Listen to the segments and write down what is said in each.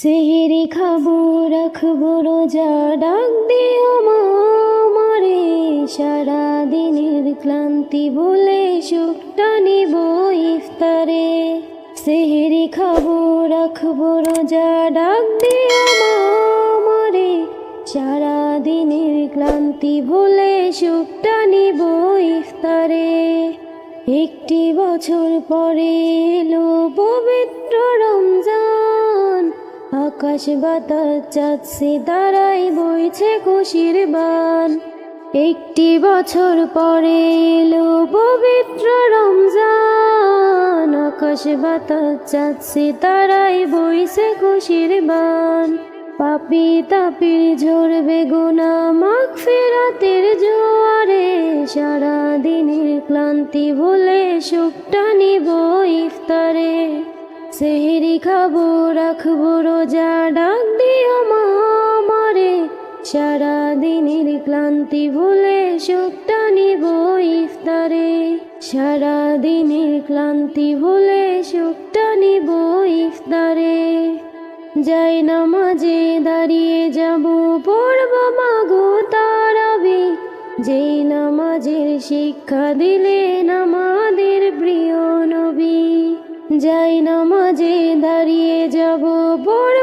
সেহেরি খাব, রাখব, রোজা ডাক দিও মা আমারে সারা দিনের ক্লান্তি বলে সুখটা নিব ইফতারে। সেহেরি খাব, রাখব, রোজা ডাক দিও মা আমারে সারা দিনের ক্লান্তি ভুলে সুখটা নিব ইফতারে। একটি বছর পরে এলো পবিত্র রমজান। আকাশ বাতাস চাচ্ছে তারাই বইছে খুশির বান। একটি বছর পরে এলো পবিত্র রমজান। আকাশ বাতাস চাচ্ছে তারাই বইছে খুশির বান। পাপি তাপির ঝরবে গুনা মাখ ফেরাতের জোয়ারে। সারা দিনের ক্লান্তি ভুলে সুখটা নিব ইফতারে। সেহেরি খাব, রাখব রোজা সারা দিনের ক্লান্তি ভুলে সুখটা নিব ইফতারে। সারা দিনের ক্লান্তি ভুলে সুখটা নিব ইফতারে। যাই নামাজে দাঁড়িয়ে যাব, পড়ব মাগো তারাবি। যেই নামাজের শিক্ষা দিলেন আমাদের প্রিয় নবী। যাই নামাজে দাঁড়িয়ে যাব তারাবি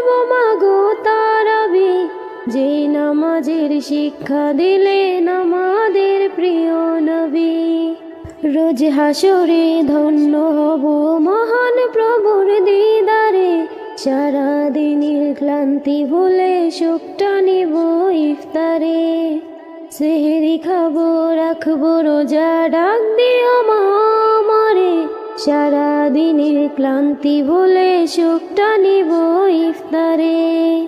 যেই নামাজের শিক্ষা দিলেন আমাদের প্রিয় নবী। রোজ হাসরে ধন্য হব মহান প্রভুর দিদারে। সারা দিনের ক্লান্তি ভুলে সুখটা নিব ইফতারে। সেহেরি খাব, রাখব, রোজা ডাক দিও মা আমারে। সারা দিনের ক্লান্তি ভুলে সুখটা নিব ইফতারে।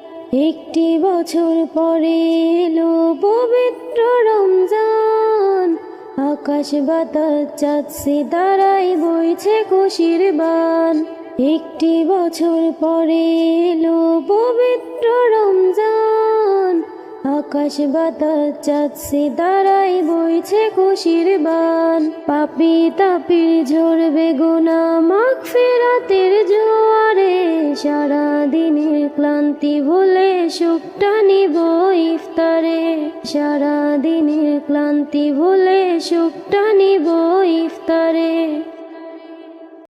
একটি বছর পরে এলো পবিত্র রমজান। আকাশ বাতাস চাচ্ছে দাঁড়াই বইছে খুশির বান। একটি বছর পরে এলো পবিত্র রমজান। আকাশ বাতাস চাচ্ছে তারাই বইছে খুশির বান। পাপি তাপির ঝরবে গুনা মাখ ফেরাতের জোয়ারে। সারা দিনের ক্লান্তি ভুলে সুখটা নিব ইফতারে। সারা দিনের ক্লান্তি ভুলে সুখটা নিব ইফতারে।